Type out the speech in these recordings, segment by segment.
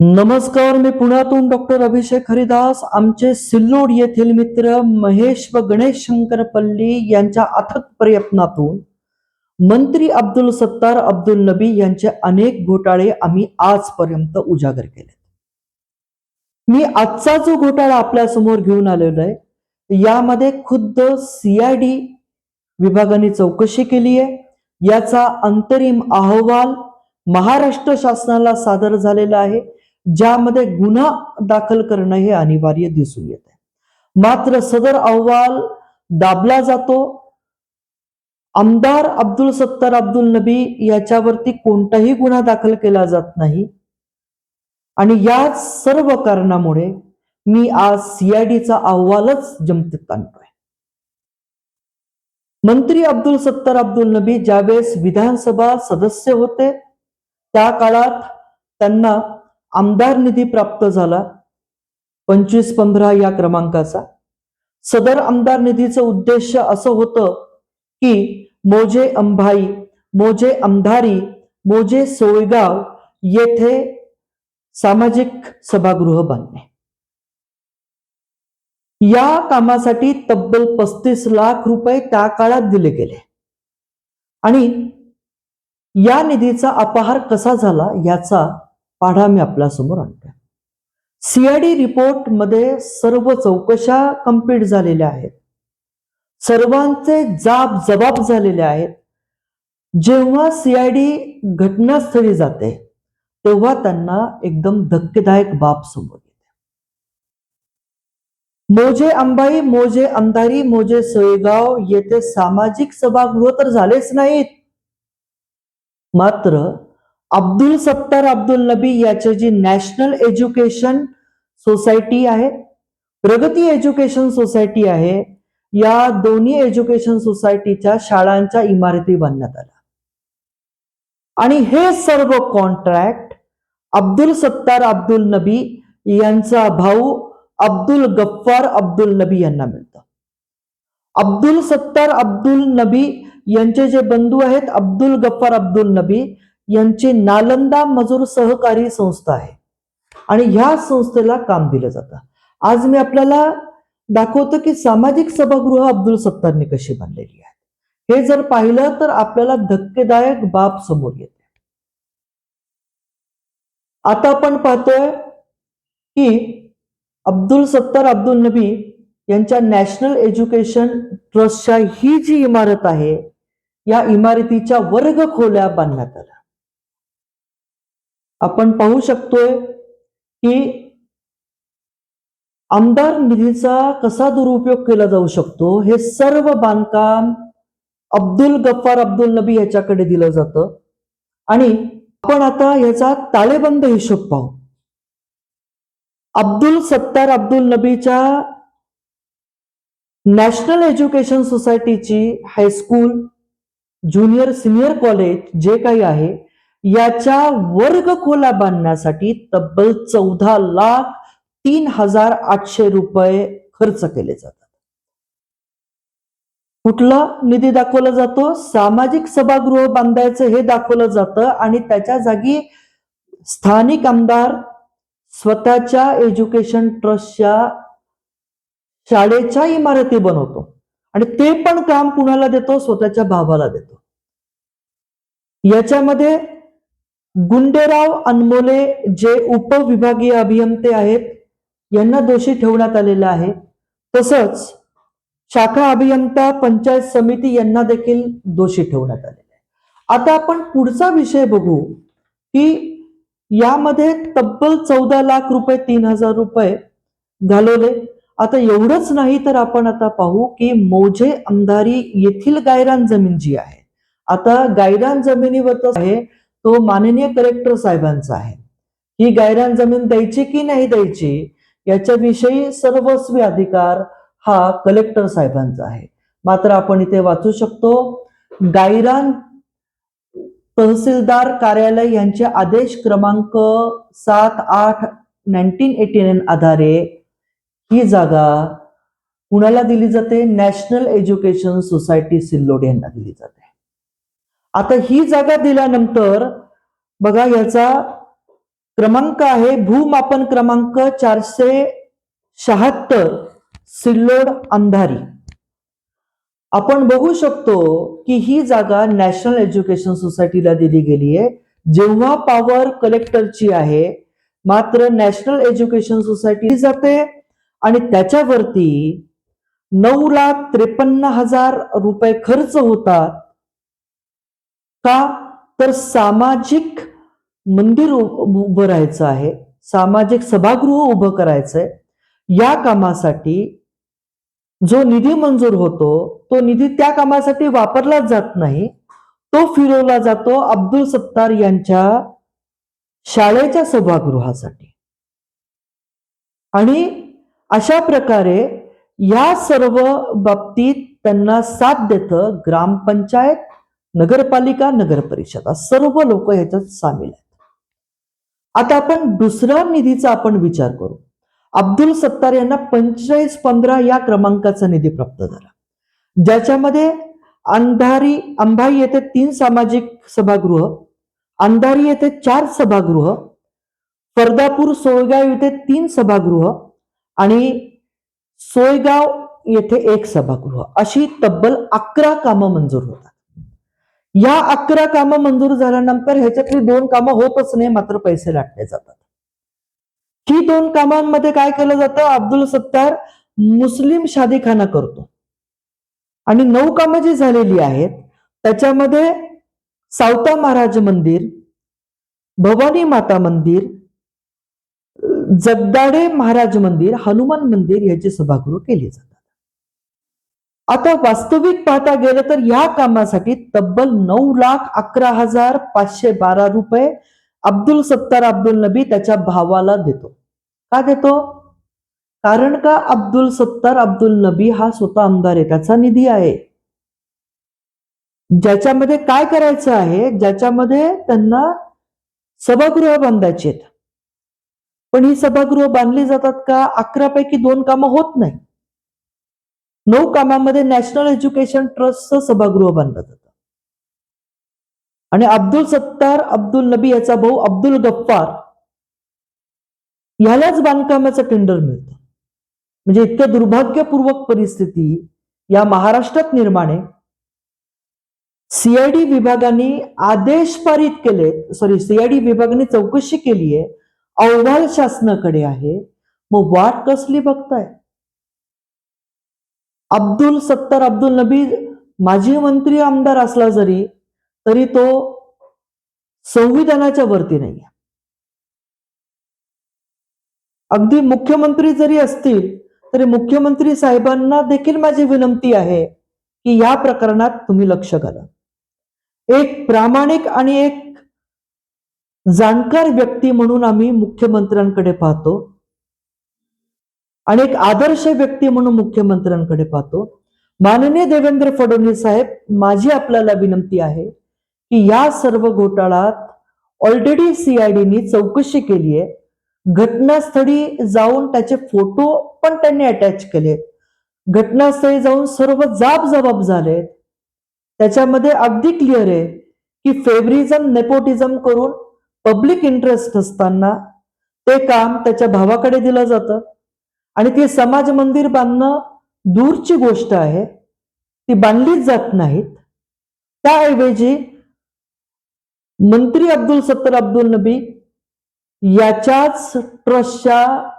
नमस्कार मी पुण्यातून डॉक्टर अभिषेक हरिदास आमचे सिल्लोड येथील मित्र महेश व गणेश शंकर पल्ली यांच्या अथक प्रयत्नातून मंत्री अब्दुल सत्तार अब्दुल नबी यांचे अनेक घोटाळे आम्ही आजपर्यंत उजागर केले मी आजचा जो घोटाळा आपल्यासमोर घेऊन आलेलो आहे यामध्ये खुद्द सीआयडी विभागाने चौकशी केली आहे. याचा अंतरिम अहवाल महाराष्ट्र शासनाला सादर झालेला आहे. ज्यामध्ये गुन्हा दाखल करणं हे अनिवार्य दिसून येत आहे मात्र सदर अहवाल दाबला जातो. आमदार अब्दुल सत्तार अब्दुल नबी याच्यावरती कोणताही गुन्हा दाखल केला जात नाही. आणि या सर्व कारणामुळे मी आज सीआयडीचा अहवालच जमतीत आणतोय. मंत्री अब्दुल सत्तार अब्दुल नबी ज्यावेळेस विधानसभा सदस्य होते त्या काळात त्यांना आमदार निधी प्राप्त झाला पंचवीस पंधरा या क्रमांकाचा. सदर आमदार निधीचं उद्देश असं होतं की मोजे अंभाई मोजे अंधारी मोजे सोयगाव येथे सामाजिक सभागृह बांधणे. या कामासाठी तब्बल पस्तीस लाख रुपये त्या काळात दिले गेले. आणि या निधीचा अपहार कसा झाला याचा पाढा मी आपल्यासमोर आणतोय सीआयडी रिपोर्टमध्ये सर्व चौकशा कंप्लीट झालेल्या आहेत. सर्वांचे जाब जबाब झालेले आहेत. जेव्हा सीआयडी घटनास्थळी जाते तेव्हा त्यांना एकदम धक्केदायक बाब समोर येते. मोजे अंबाई मोजे अंधारी मोजे सोयगाव येथे सामाजिक सभागृह तर झालेच नाहीत. मात्र अब्दुल सत्तार अब्दुल नबी याची जी नॅशनल एज्युकेशन सोसायटी आहे प्रगती एज्युकेशन सोसायटी आहे या दोन्ही एज्युकेशन सोसायटीच्या शाळांच्या इमारती बांधण्यात आल्या. आणि हे सर्व कॉन्ट्रॅक्ट अब्दुल सत्तार अब्दुल नबी यांचा भाऊ अब्दुल गफ्फार अब्दुल नबी यांना मिळतं. अब्दुल सत्तार अब्दुल नबी यांचे जे बंधू आहेत अब्दुल गफ्फार अब्दुल नबी यांची नालंदा मजूर सहकारी संस्था आहे. आणि ह्या संस्थेला काम दिलं जातं. आज मी आपल्याला दाखवतो की सामाजिक सभागृह अब्दुल सत्तारने कशी बांधलेली आहे. हे जर पाहिलं तर आपल्याला धक्केदायक बाब समोर येते. आता आपण पाहतोय की अब्दुल सत्तार अब्दुल नबी यांच्या नॅशनल एज्युकेशन ट्रस्टच्या ही जी इमारत आहे या इमारतीच्या वर्ग खोल्या बांधण्यात आल्या. आपण पाहू शकतोय की आमदार निधीचा कसा दुरुपयोग केला जाऊ शकतो हे सर्व बांधकाम अब्दुल गफ्फार अब्दुल नबी याच्याकडे दिलं जातं. आणि आपण आता याचा ताळेबंद हिशोब पाहू. अब्दुल सत्तार अब्दुल नबीच्या national education सोसायटीची high school junior senior college जे काही आहे याच्या वर्ग खोला बांधण्यासाठी तब्बल चौदा लाख तीन हजार आठशे रुपये खर्च केले जातात. कुठला निधी दाखवला जातो? सामाजिक सभागृह बांधायचं हे दाखवलं जातं आणि त्याच्या जागी स्थानिक आमदार स्वतःच्या एज्युकेशन ट्रस्टच्या शाळेच्या इमारती बनवतो आणि ते पण काम कुणाला देतो? स्वतःच्या भावाला देतो. याच्यामध्ये गुंडेराव अनमोले जे उपविभागीय अभियंते आहेत यांना दोषी ठेवण्यात आलेलं आहे. तसंच शाखा अभियंता पंचायत समिती यांना देखील दोषी ठेवण्यात आलेले आहे. आता आपण पुढचा विषय बघू की यामध्ये तब्बल चौदा लाख रुपये तीन हजार रुपये घालवले. आता एवढंच नाही तर आपण आता पाहू की मोझे अंधारी येथील गायरान जमीन जी आहे. आता गायरान जमिनीवर आहे तो माननीय कलेक्टर साहेबांचा आहे. ही गायरान जमीन द्यायची की नाही द्यायची याच्याविषयी सर्वस्वी अधिकार हा कलेक्टर साहेबांचा आहे. मात्र आपण इथे वाचू शकतो गायरान तहसीलदार कार्यालय यांचे आदेश क्रमांक सात आठ नाईन्टीन एटी नाईन आधारे ही जागा कुणाला दिली जाते? नॅशनल एज्युकेशन सोसायटी सिल्लोड यांना दिली जाते. आता ही जागा दिल्यानंतर बघा याचा क्रमांक आहे भूमापन क्रमांक चारशे शहात्तर सिल्लोड अंधारी. आपण बघू शकतो की ही जागा नॅशनल एज्युकेशन सोसायटीला दिली गेली आहे. जेव्हा पॉवर कलेक्टरची आहे मात्र नॅशनल एज्युकेशन सोसायटी जाते आणि त्याच्यावरती नऊ लाख त्रेपन्न हजार रुपये खर्च होतात. का तर सामाजिक मंदिर उभं राहायचं आहे सामाजिक सभागृह उभं करायचंय या कामासाठी जो निधी मंजूर होतो तो निधी त्या कामासाठी वापरलाच जात नाही तो फिरवला जातो अब्दुल सत्तार यांच्या शाळेच्या सभागृहासाठी. आणि अशा प्रकारे या सर्व बाबतीत त्यांना साथ देतं ग्रामपंचायत नगरपालिका नगर परिषद सर्व लोक ह्याच्यात सामील आहेत. आता आपण दुसऱ्या निधीचा आपण विचार करू. अब्दुल सत्तार यांना पंचेचाळीस पंधरा या क्रमांकाचा निधी प्राप्त झाला. ज्याच्यामध्ये अंधारी अंबाई येथे तीन सामाजिक सभागृह अंधारी येथे चार सभागृह फरदापूर सोयगाव येथे तीन सभागृह आणि सोयगाव येथे एक सभागृह. अशी तब्बल अकरा कामं मंजूर होतात. या अकरा कामं मंजूर झाल्यानंतर ह्याच्यातली दोन कामं होतच नाही मात्र पैसे लाटले जातात. ही दोन कामांमध्ये काय केलं जातं? अब्दुल सत्तार मुस्लिम शादीखाना करतो. आणि नऊ कामं जी झालेली आहेत त्याच्यामध्ये सावता महाराज मंदिर भवानी माता मंदिर जगदाडे महाराज मंदिर हनुमान मंदिर याची सभागृह केली जाते. आता वास्तविक पाहता गेलं तर या कामासाठी तब्बल नऊ लाख अकरा हजार पाचशे बारा रुपये अब्दुल सत्तार अब्दुल नबी त्याच्या भावाला देतो. का देतो? कारण का अब्दुल सत्तार अब्दुल नबी हा स्वतः आमदार आहे त्याचा निधी आहे. ज्याच्यामध्ये काय करायचं आहे? ज्याच्यामध्ये त्यांना सभागृह बांधायचे आहेत. पण ही सभागृह बांधली जातात का? अकरा पैकी दोन कामं होत नाही नऊ कामामध्ये नॅशनल एज्युकेशन ट्रस्टचं सभागृह बांधलं जातं. आणि अब्दुल सत्तार अब्दुल नबी याचा भाऊ अब्दुल गफ्फार ह्यालाच बांधकामाचं टेंडर मिळतं. म्हणजे इतकं दुर्भाग्यपूर्वक परिस्थिती या महाराष्ट्रात निर्माण आहे. सीआयडी विभागाने आदेश पारित केले सॉरी सीआयडी विभागाने चौकशी केली आहे अहवाल शासनाकडे आहे. मग वाट कसली बघताय? अब्दुल सत्तार अब्दुल नबी माजी मंत्री आमदार असला जरी तरी तो संविधानाच्या वरती नाही अगदी मुख्यमंत्री जरी असतील तरी मुख्यमंत्री साहेबांना देखील माझी विनंती आहे की या प्रकरणात तुम्ही लक्ष घाला. एक प्रामाणिक आणि एक जाणकार व्यक्ती म्हणून आम्ही मुख्यमंत्र्यांकडे पाहतो. आणि एक आदर्श व्यक्ती म्हणून मुख्यमंत्र्यांकडे पाहतो. माननीय देवेंद्र फडणवीस साहेब माझी आपल्याला विनंती आहे की या सर्व घोटाळ्यात ऑलरेडी सीआयडीनी चौकशी केली आहे. घटनास्थळी जाऊन त्याचे फोटो पण त्यांनी अटॅच केले घटनास्थळी जाऊन सर्व जाब जबाब झाले त्याच्यामध्ये अगदी क्लिअर आहे की फेवरिझम नेपोटिझम करून पब्लिक इंटरेस्ट असताना ते काम त्याच्या भावाकडे दिलं जातं. आणि ते समाज मंदिर बांधणं दूरची गोष्ट आहे. ती बांधलीच जात नाहीत. त्याऐवजी मंत्री अब्दुल सत्तर अब्दुल नबी याच्याच ट्रस्टच्या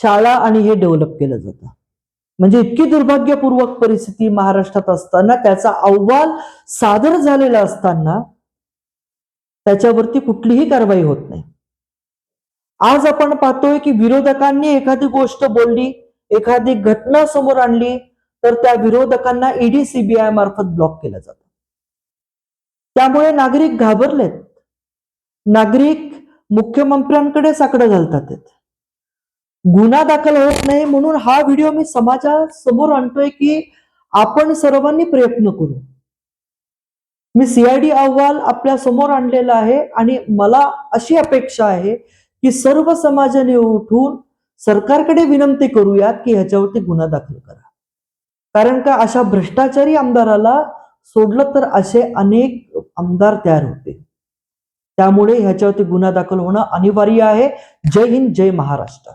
शाळा आणि हे डेव्हलप केलं जातं. म्हणजे इतकी दुर्भाग्यपूर्वक परिस्थिती महाराष्ट्रात असताना त्याचा अहवाल सादर झालेला असताना त्याच्यावरती कुठलीही कारवाई होत नाही. आज आपण पाहतोय की विरोधकांनी एखादी गोष्ट बोलली एखादी घटना समोर आणली तर त्या विरोधकांना ईडी सीबीआय मार्फत ब्लॉक केलं जात. त्यामुळे नागरिक घाबरलेत. नागरिक मुख्यमंत्र्यांकडे साकडं घालतात. गुन्हा दाखल होत नाही म्हणून हा व्हिडिओ मी समाजासमोर आणतोय की आपण सर्वांनी प्रयत्न करू. मी सीआयडी अहवाल आपल्यासमोर आणलेला आहे आणि मला अशी अपेक्षा आहे की सर्व समाजाने उठून सरकारकडे विनंती करूयात की ह्याच्यावरती गुन्हा दाखल करा. कारण का अशा भ्रष्टाचारी आमदाराला सोडलं तर असे अनेक आमदार तयार होते. त्यामुळे ह्याच्यावरती गुन्हा दाखल होणं अनिवार्य आहे. जय हिंद जय महाराष्ट्र.